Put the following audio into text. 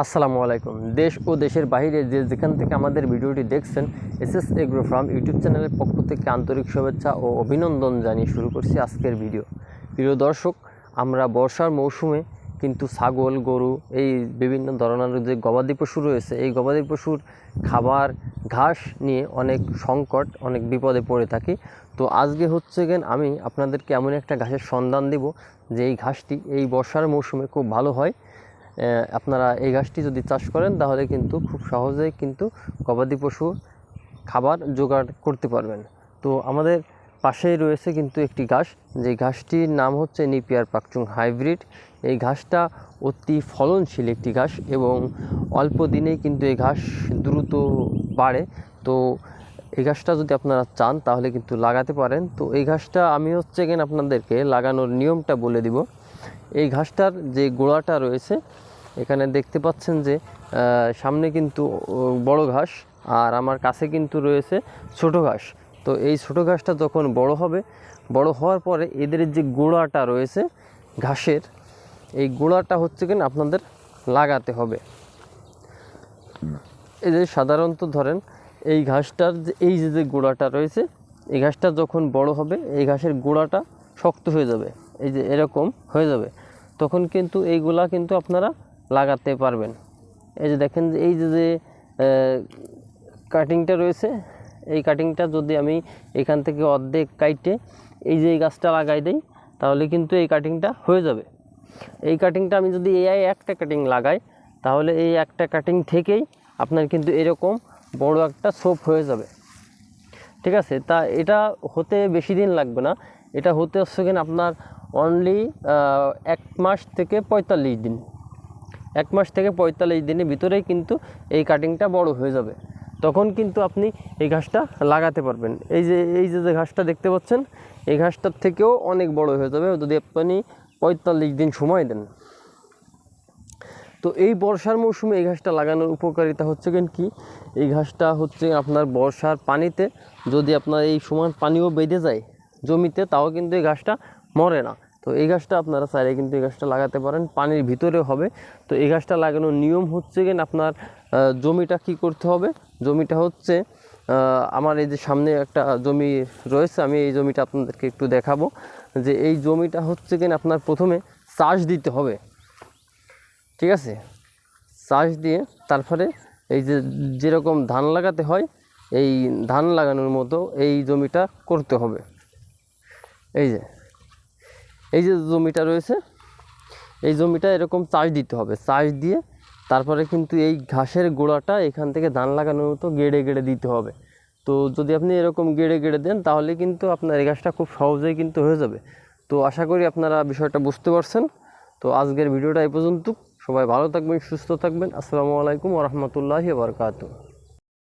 আসসালামু আলাইকুম। দেশ ও দেশের বাইরে যে যেখান থেকে আমাদের ভিডিওটি দেখছেন, S S agro farm YouTube চ্যানেলের পক্ষ থেকে আন্তরিক শুভেচ্ছা ও অভিনন্দন জানিয়ে শুরু করছি আজকের ভিডিও। প্রিয় দর্শক, আমরা বর্ষার মৌসুমে কিন্তু ছাগল, গরু, এই বিভিন্ন ধরনের যে গবাদি পশু রয়েছে, এই গবাদি পশুর খাবার, ঘাস নিয়ে অনেক সংকট, অনেক বিপদে পড়ে থাকি। তো আজকে হচ্ছে গেন আমি আপনাদেরকে এমন একটা ঘাসের সন্ধান দেব যে এই ঘাসটি এই বর্ষার মৌসুমে খুব ভালো হয়। আপনারা এই গাছটি যদি চাষ করেন, তাহলে কিন্তু খুব সহজেই কিন্তু গবাদি পশু খাবার জোগাড় করতে পারবেন। তো আমাদের পাশেই রয়েছে কিন্তু একটি ঘাস, যে ঘাসটির নাম হচ্ছে নিপিয়ার পাকচুং হাইব্রিড। এই ঘাসটা অতি ফলনশীল একটি ঘাস এবং অল্প দিনেই কিন্তু এই ঘাস দ্রুত বাড়ে। তো এই ঘাসটা যদি আপনারা চান, তাহলে কিন্তু লাগাতে পারেন। তো এই ঘাসটা আমি হচ্ছে এখানে আপনাদেরকে লাগানোর নিয়মটা বলে দিব। এই ঘাসটার যে গোড়াটা রয়েছে এখানে দেখতে পাচ্ছেন যে সামনে কিন্তু বড় ঘাস আর আমার কাছে কিন্তু রয়েছে ছোট ঘাস। তো এই ছোট ঘাসটা যখন বড় হবে, বড় হওয়ার পরে এদের যে গোড়াটা রয়েছে ঘাসের, এই গোড়াটা হচ্ছে কিনা আপনাদের লাগাতে হবে। যে সাধারণত ধরেন, এই ঘাসটার যে, এই যে যে গোড়াটা রয়েছে, এই ঘাসটা যখন বড় হবে, এই ঘাসের গোড়াটা শক্ত হয়ে যাবে। এই যে এরকম হয়ে যাবে। তখন কিন্তু এইগুলা কিন্তু আপনারা লাগাতে পারবেন। এই যে দেখেন, এই যে যে কাটিংটা রয়েছে, এই কাটিংটা যদি আমি এখান থেকে অর্ধেক কাইটে এই যে, এই গাছটা লাগাই দিই, তাহলে কিন্তু এই কাটিংটা হয়ে যাবে। এই কাটিংটা আমি যদি এআই একটা কাটিং লাগাই, তাহলে এই একটা কাটিং থেকেই আপনার কিন্তু এরকম বড় একটা সোপ হয়ে যাবে। ঠিক আছে? তা এটা হতে বেশি দিন লাগবে না। এটা হতে হচ্ছে কিনা আপনার অনলি এক মাস থেকে পঁয়তাল্লিশ দিন। এক মাস থেকে পঁয়তাল্লিশ দিনের ভিতরেই কিন্তু এই কাটিংটা বড় হয়ে যাবে। তখন কিন্তু আপনি এই ঘাসটা লাগাতে পারবেন। এই যে এই যে যে ঘাসটা দেখতে পাচ্ছেন, এই ঘাসটার থেকেও অনেক বড় হয়ে যাবে। যদি আপনি পঁয়তাল্লিশ দিন সময় দেন। তো এই বর্ষার মৌসুমে এই ঘাসটা লাগানোর উপকারিতা হচ্ছে কেন কি? এই ঘাসটা হচ্ছে আপনার বর্ষার পানিতে যদি আপনার এই সমান পানিও বেঁধে যায় জমিতে, তাও কিন্তু এই ঘাসটা মরে না। তো এই গাছটা আপনারা চাইলে কিন্তু এই গাছটা লাগাতে পারেন, পানির ভিতরে হবে। তো এই গাছটা লাগানোর নিয়ম হচ্ছে কেন আপনার জমিটা কি করতে হবে? জমিটা হচ্ছে আমার এই যে সামনে একটা জমি রয়েছে, আমি এই জমিটা আপনাদেরকে একটু দেখাবো। যে এই জমিটা হচ্ছে কিনা আপনার প্রথমে চাষ দিতে হবে। ঠিক আছে? চাষ দিয়ে তারপরে এই যে যেরকম ধান লাগাতে হয়, এই ধান লাগানোর মতো এই জমিটা করতে হবে। এই যে এই যে জমিটা রয়েছে, এই জমিটা এরকম চাষ দিতে হবে। চাষ দিয়ে তারপরে কিন্তু এই ঘাসের গোড়াটা এখান থেকে ধান লাগানোর মতো গেড়ে গেড়ে দিতে হবে। তো যদি আপনি এরকম গেড়ে গেড়ে দেন, তাহলে কিন্তু আপনার এই গাছটা খুব সহজেই কিন্তু হয়ে যাবে। তো আশা করি আপনারা বিষয়টা বুঝতে পারছেন। তো আজকের ভিডিওটা এই পর্যন্ত। সবাই ভালো থাকবেন, সুস্থ থাকবেন। আসসালামু আলাইকুম ওরহমতুল্লাহি বারকাতু